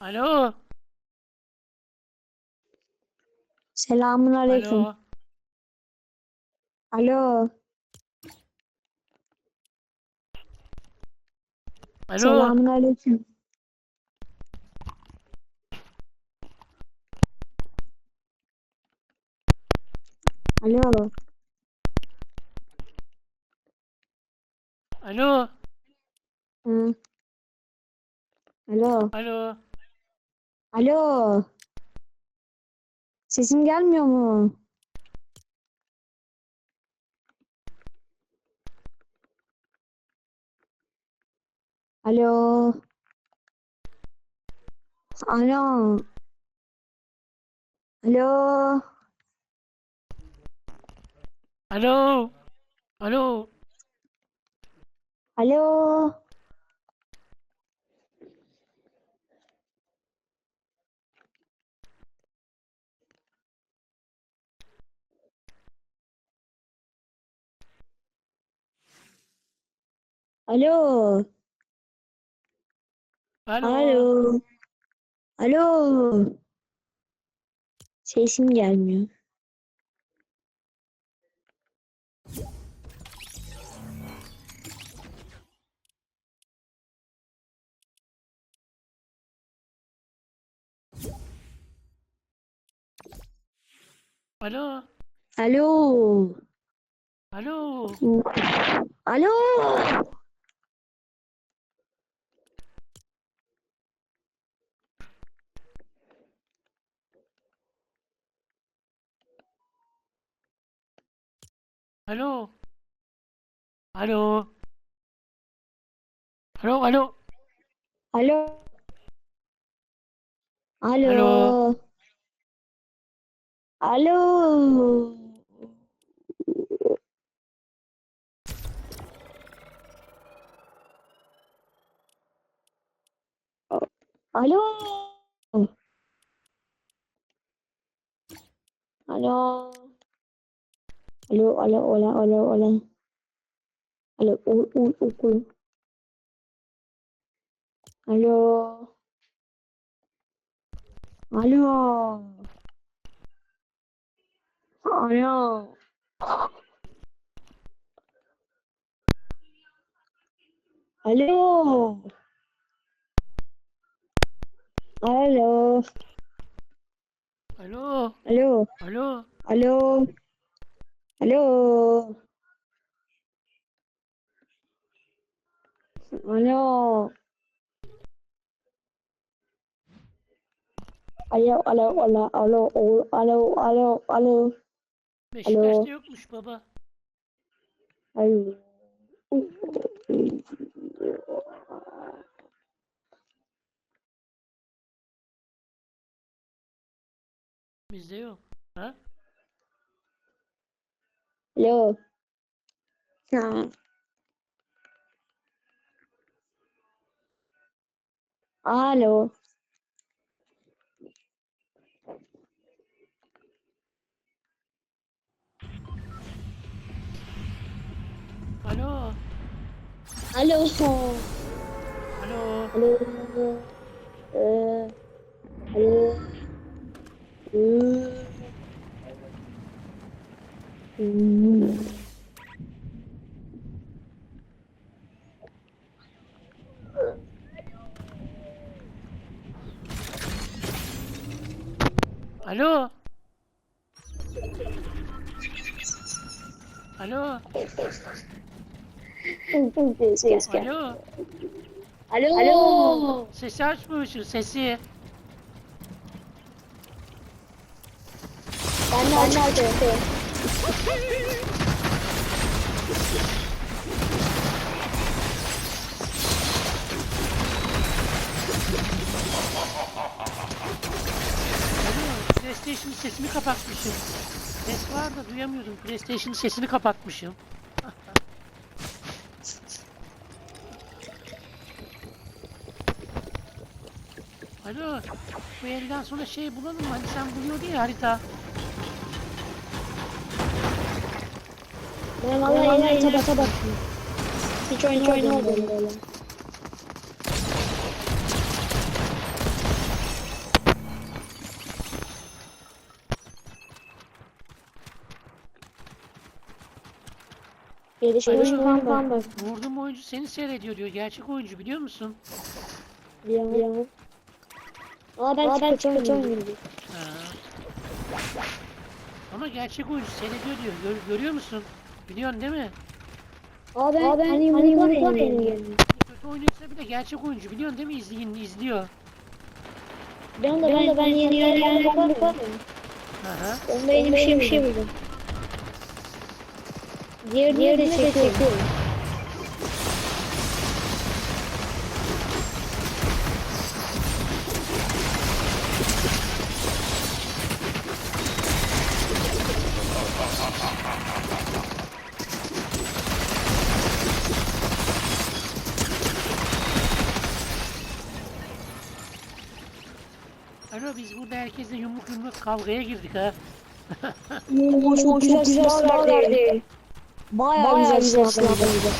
Alo. Selamun aleyküm. Alo. Alo. Alo. Selamun aleyküm. Alo. Alo. Hı. Alo. Alo. Alo. Sesim gelmiyor mu? Alo. Alo. Alo. Alo. Alo. Alo. Alo. Alo. Alo. Alo. Sesim gelmiyor. Alo. Alo. Alo. Alo. Alo. Alo. Alo, alo. Alo. Alo. Alo. Alo. Alo. Alo. Alo, alo, alo, alo, alo. Alo, ul, ul, ukul. Alo. Alo. Alo. Alo. Alo. Alo. Alo. Alo. Alo. Alo. Alo. Alo, alo, alo, alo, alo, alo, alo, alo, yokmuş baba. alo. Bizde yok. Ha? Alo. Ha. Alo. Alo. Alo. Alo. Alo. Ee, alo. Ee. Hmm. Alo. Alo. Ses gel. Alo. Alo. Alo. Sesi açmıyorsun sesi. Ben de açıyorum. PlayStation sesini kapatmışım. Ses var da duyamıyordum. PlayStation sesini kapatmışım. Alo. Bu elden sonra şey bulalım mı? Hani sen buluyordun ya harita. Ben valla en alta bata baktım. Hiç oyun oynamadım böyle. Şey Vurdum oyuncu seni seyrediyor diyor. Gerçek oyuncu biliyor musun? Biliyorum. Aa ben, Aa, ben çıkacağım. Ama gerçek oyuncu seyrediyor diyor. Gör, görüyor musun? Biliyorsun değil mi? Aa ben hani hani yumrukla yeniyorum. Kötü oynuyorsa bile gerçek oyuncu biliyorsun değil mi? İzleyin, izliyor. Ben de ben de ben yeni yeni yumruk var ya. Aha. Onda yeni bir şey bir şey buldum. Diğer diğer de çekiyorum. Alo biz burada herkesle yumruk yumruk kavgaya girdik ha. Oo, çok güzel silah verdi. Bayağı, güzel silah verdi.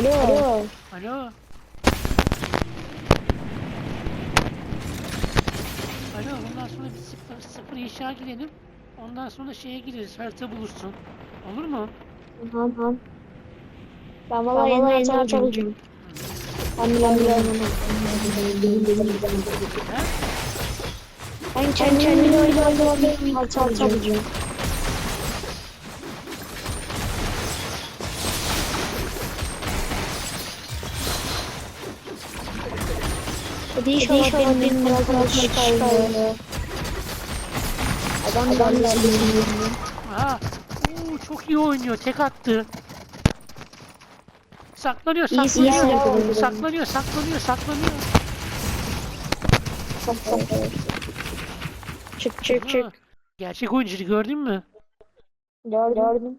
Alo. Alo. Alo. Alo bundan sonra bir sıfır, sıfır inşa girelim. Ondan sonra şeye gireriz. Harita bulursun. Olur mu? Tamam tamam. Ben valla yeni yeni çalacağım. Ben bile bile Ha? Ben kendi kendime oynayacağım. Harita çalacağım. Hadi inşallah benim benim arkadaş çıkardı. Adam adam Aha. Oo, çok iyi oynuyor. Tek attı. Saklanıyor, İyi saklanıyor. silah oldu. Saklanıyor, saklanıyor, saklanıyor. Çık çık çık. Ha, Gerçek oyuncu gördün mü? Gördüm.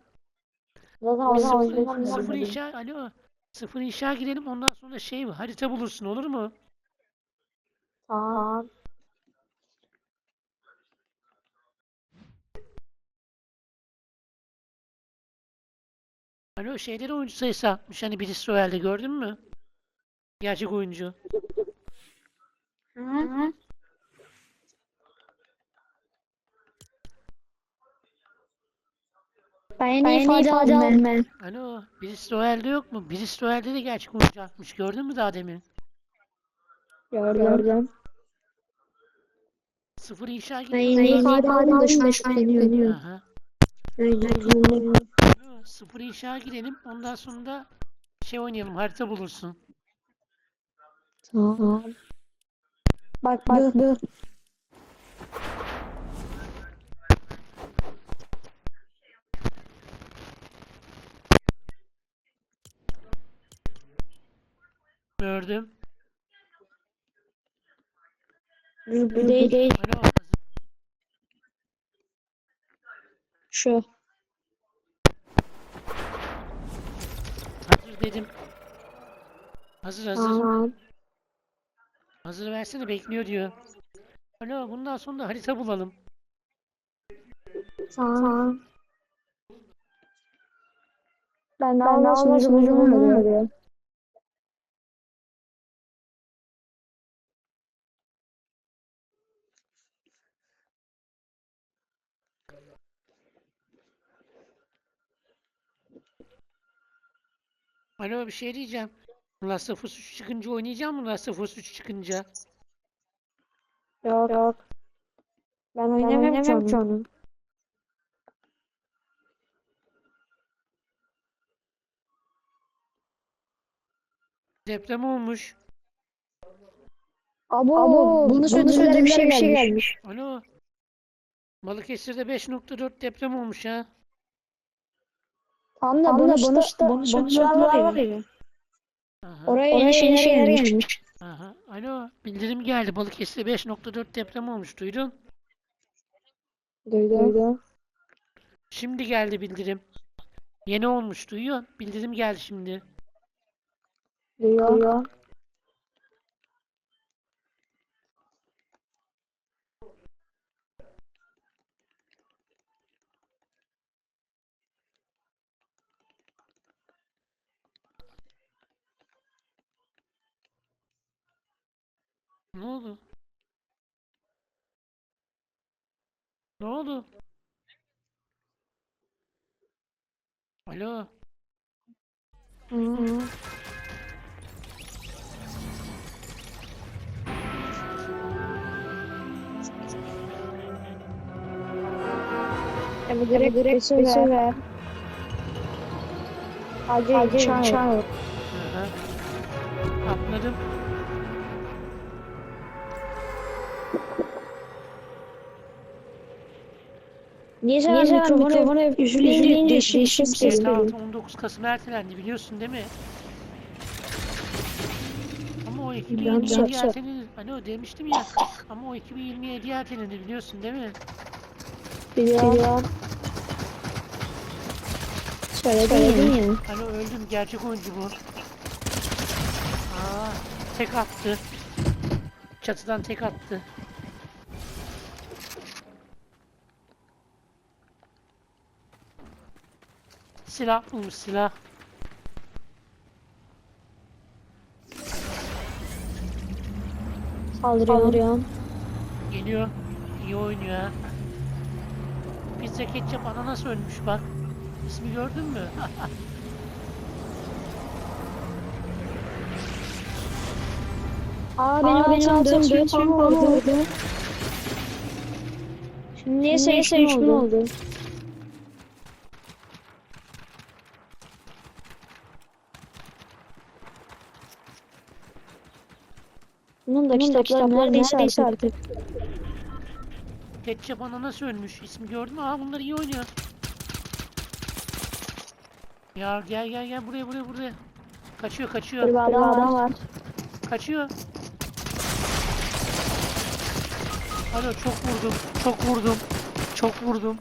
Zaten o zaman Sıfır, sıfır inşa, alo. Sıfır inşa girelim ondan sonra şey harita bulursun olur mu? Tamam. Alo şeyleri oyuncu sayısı artmış hani birisi Royal'de gördün mü? Gerçek oyuncu. Hı? Ben yeni ifade aldım ben. Alo birisi Royal'de yok mu? Birisi Royal'de de gerçek oyuncu artmış gördün mü daha demin? Gördüm. Sıfır inşa Ben girelim. yeni ifade aldım da şüpheleniyorum. Aha. Sıfır inşa girelim ondan sonra da şey oynayalım harita bulursun. Tamam. Bak bak bu. Gördüm. Değil. değil. Şu. Hazır dedim. Hazır hazır. Tamam. Hazır versene bekliyor diyor. Alo bundan sonra da harita bulalım. Tamam. Ben de Allah sunucu bulmadı. Alo bir şey diyeceğim. Last of Us 3 çıkınca oynayacağım mı Last of Us 3 çıkınca? Yok. Yok. Ben oynamıyorum ki onu. Deprem olmuş. Abo, bunu söylediğinde bir şey, bir şey gelmiş. Alo. Balıkesir'de 5.4 deprem olmuş ha. Tam da bonus da bonus var ya. Aha. Oraya yeni şeyler gelmiş. Aha. Alo bildirim geldi. Balıkesir'de 5.4 deprem olmuş duydun. Duydum. Şimdi geldi bildirim. Yeni olmuş duyuyor. Bildirim geldi şimdi. Duyuyor. Ne oldu? Ne oldu? Alo. Hı -hı. Bu direkt direkt ver. ver. Acil Acil çağır. çağır. Hı hı. Atladım. Niye sen mikrofonu, mikrofonu hep üfleyince değişik değişik ses geliyor? 19 Kasım ertelendi biliyorsun değil mi? Ama o Biliyorum, 2027 sor, sor. ertelendi. Hani o demiştim ya. Ama o 2027 ertelendi biliyorsun değil mi? Biliyorum. Söyledin ya. Hani öldüm gerçek oyuncu bu. Aa, tek attı. Çatıdan tek attı. Silah bulmuş silah. Saldırıyorum. Geliyor. İyi oynuyor ha. Pizza ketçap ananas ölmüş bak. İsmi gördün mü? Aa benim benim altım dört gün oldu. Şimdi neyse üç gün oldu. Bunun da kitaplar neredeyse, neredeyse artık. ketçap ananas ölmüş. İsmi gördün mü? Aa bunlar iyi oynuyor. Ya gel gel gel buraya buraya buraya. Kaçıyor kaçıyor. Bir adam, adam var. Kaçıyor. Alo çok vurdum. Çok vurdum. Çok vurdum.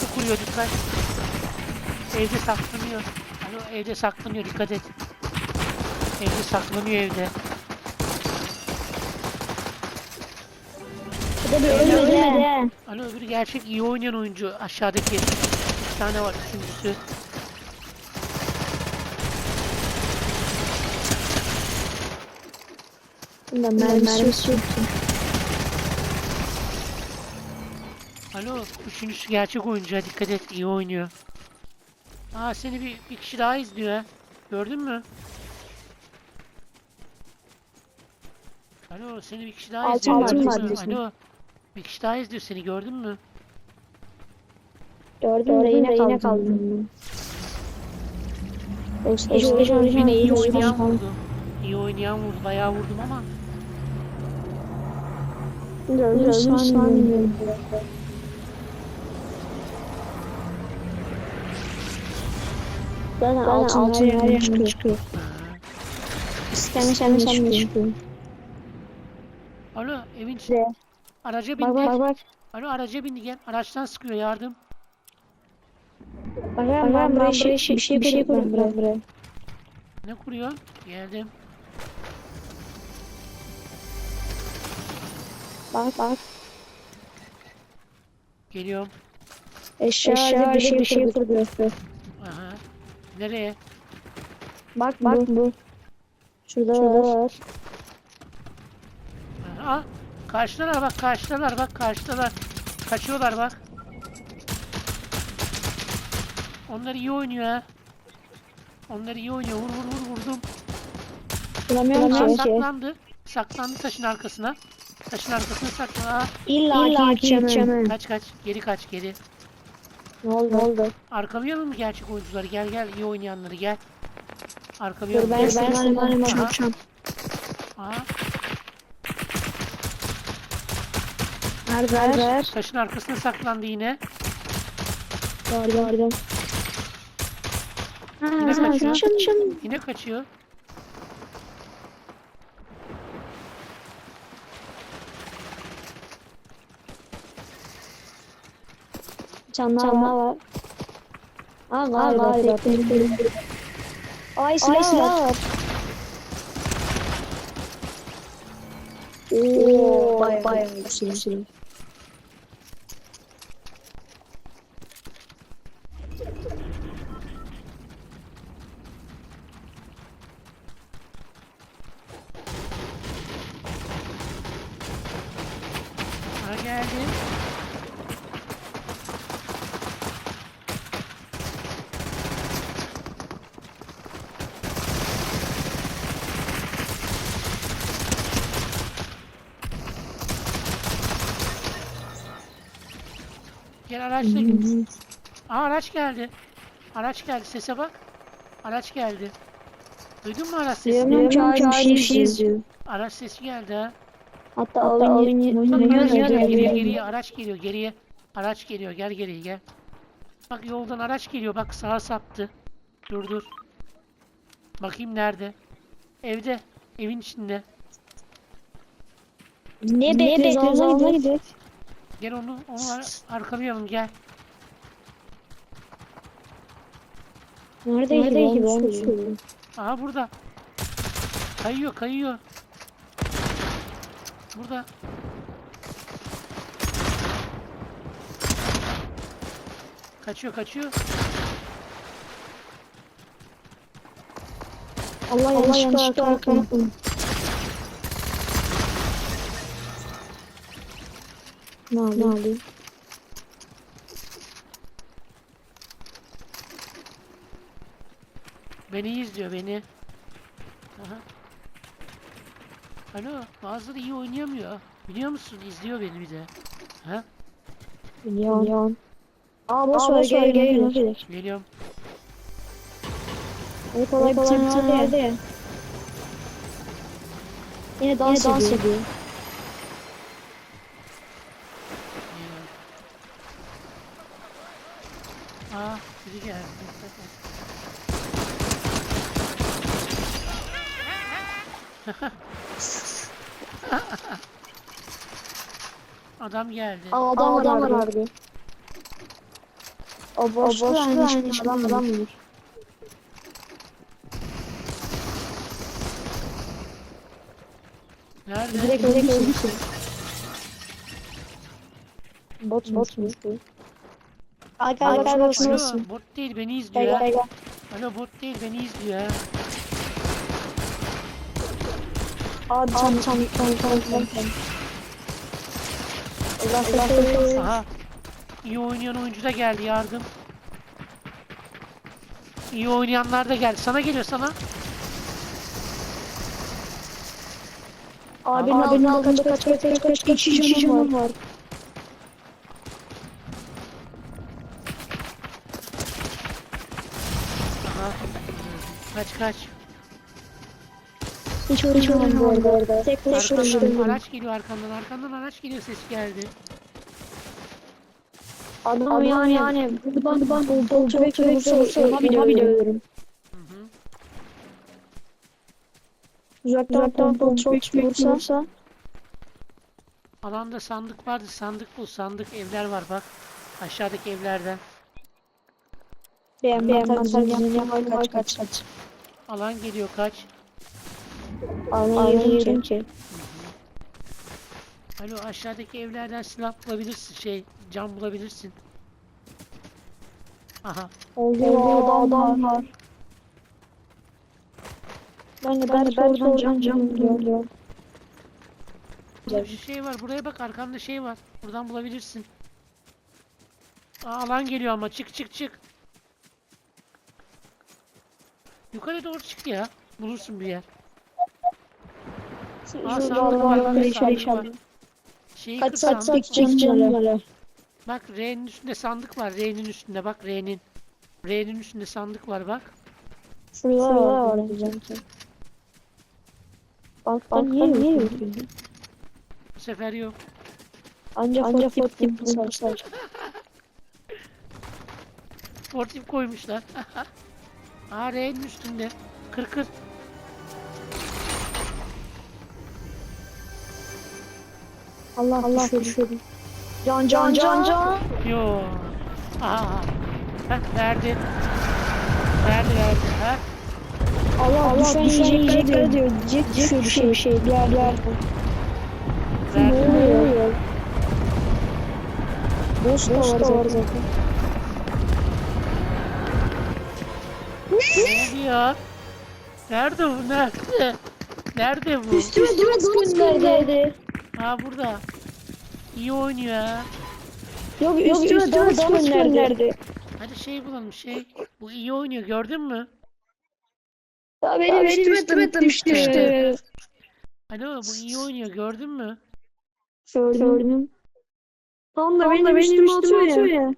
Çok vuruyor dikkat. Evde saklanıyor. Alo evde saklanıyor dikkat et. Evde saklanıyor evde. Bir ölmedi. Alo öbürü gerçek iyi oynayan oyuncu aşağıdaki. Bir tane var üçüncüsü. Bunda mermisi yok. Alo üçüncüsü gerçek oyuncu dikkat et iyi oynuyor. Aa seni bir, bir kişi daha izliyor ha. Gördün mü? Alo seni bir kişi daha Altın izliyor. altın. Alo. Bir kişi daha izliyor seni gördün mü? Gördüm de yine, yine kaldım. Oynayan- yine iyi iyi oynayan vurdu. İyi oynayan vurdu. Bayağı vurdum ama. Gördüm sanmıyorum. Zaten altın altın her yerden çıkıyor. İstemesen de çıkıyor. Alo evin De. Araca bindi. Bak bak bak. Alo araca bindi gel. Araçtan sıkıyor yardım. Bak ben, buraya şey, şey, bir şey, bir şey koydum buraya. buraya. Ne kuruyor? Geldim. Bak bak. Geliyorum. Eşya, Eşya bir şey, bir şey koydu. Aha. Nereye? Bak bak bu. Şurada, Şurada var. Aha. Aa, karşıdalar bak karşıdalar bak karşıdalar. Kaçıyorlar bak. Onlar iyi oynuyor ha. Onlar iyi oynuyor. Vur vur vur vurdum. Bulamıyorum Aa, ki. saklandı. Saklandı taşın arkasına. Taşın arkasına saklandı. Aa, İlla, İlla ki gideceğim. kaç kaç. Geri kaç geri. Ne oldu? Ne oldu? Arkalayalım mı gerçek oyuncuları? Gel gel iyi oynayanları gel. Dur Arkalayalım. ben Gel. ben ben ben Aha. bakacağım. Aa, Nerede? Nerede? taşın arkasına saklandı yine. Gördüm. Gördüm. Yine kaçıyor. kaçın. Yine kaçıyor. Canlar var. Aa galiba. Tek tek. Ay silah, var. Oo, bayağı, bayağı güzel. Ha geldim. Gel araçla git. Aa araç geldi. Araç geldi. Sese bak. Araç geldi. Duydun mu araç sesini? Duyamıyorum ki bir şey izliyor. Araç sesi geldi ha. Hatta oyun Bak oyun araç geliyor, geriye, oynuyor. geriye araç geliyor, geriye. Araç geliyor, gel geriye gel. Bak yoldan araç geliyor, bak sağa saptı. Dur dur. Bakayım nerede? Evde, evin içinde. Ne bekliyoruz alma gidiyor. Gel onu, onu ar- arkalayalım gel. Nerede Nerede ki ben. Aha burada. Kayıyor, kayıyor. Burada. Kaçıyor, kaçıyor. Allah yanlışlıkla arkana Ne alayım? Ne alayım? Beni izliyor beni. Aha. Alo, bazıları iyi oynayamıyor. Biliyor musun? İzliyor beni bir de. Ha? Milyon. Aa boş ver gel gel gel. Geliyorum. Evet kolay kolay nerede ya? Yine dans, dans ediyor. Geliyorum. Aa, biri geldi. Adam geldi. Aa adam, adam var abi. O boşlu aynı işte adam adam mı? Nerede? Direkt direkt öldürsün. Bot bot mu? Arka arka Alo, bakıyorsun. bot değil beni Gel izliyor. gel gel. Alo bot değil beni izliyor. ha. Abi tam tam tam tam tam. Allah Allah. Aha. İyi oynayan oyuncu da geldi yardım. İyi oynayanlar da geldi. Sana geliyor sana. Abinin abinin altında kaç kaç kaç kaç kaç iki canım var. Kaç kaç. Hiç uğraşamadım bu arada orada. Tek tek Arkandan uğraştım. araç geliyor arkandan. Arkandan araç geliyor ses geldi. Adam yani yani buradan ben bu bolcu bekliyorsa abi abi dövüyorum. Hı hı. Uzaktan bolcu bekliyorsa Alanda sandık vardı. Sandık bul. Sandık evler var bak. Aşağıdaki evlerden. beğen beğen beğen kaç kaç kaç. Alan geliyor kaç. Anlayabilirim ki. Alo aşağıdaki evlerden silah bulabilirsin. Şey cam bulabilirsin. Aha. Olduğu adam var. Ben de ben de ben oradan cam cam buluyorum. Burada bir şey var. Buraya bak arkanda şey var. Buradan bulabilirsin. Aa, alan geliyor ama çık çık çık. Yukarı doğru çık ya. Bulursun bir yer. Aa, sandık var, bak, şey sandık var. Şeyi Kaç kır saat sandık. canım var. Bak R'nin üstünde sandık var. R'nin üstünde bak R'nin. R'nin üstünde sandık var bak. Şurada var ki. Balktan niye niye? Bu sefer yok. Anca anca saçlar. Sportif koymuşlar. Aa R'nin üstünde. Kır kır. Allah Allah düşürdüm. Can can can can. Yo. Aha. Heh, verdi. Verdi verdi. Ha? Allah Allah düşen yiyecekler diyor. Diyecek düşüyor bir şey bir şey bir yer bir yer. Ne oluyor? Boş da var zaten. Ya? Nerede bu? Nerede? Nerede bu? Üstüme dans gönderdi. Ha burada. İyi oynuyor ha. Yok üstüme dans gönderdi. Hadi şey bulalım şey. Bu iyi oynuyor gördün mü? Ya benim benim üstüme düştü. Alo bu iyi oynuyor gördün mü? Gördüm. Tam da benim üstüme atıyor ya.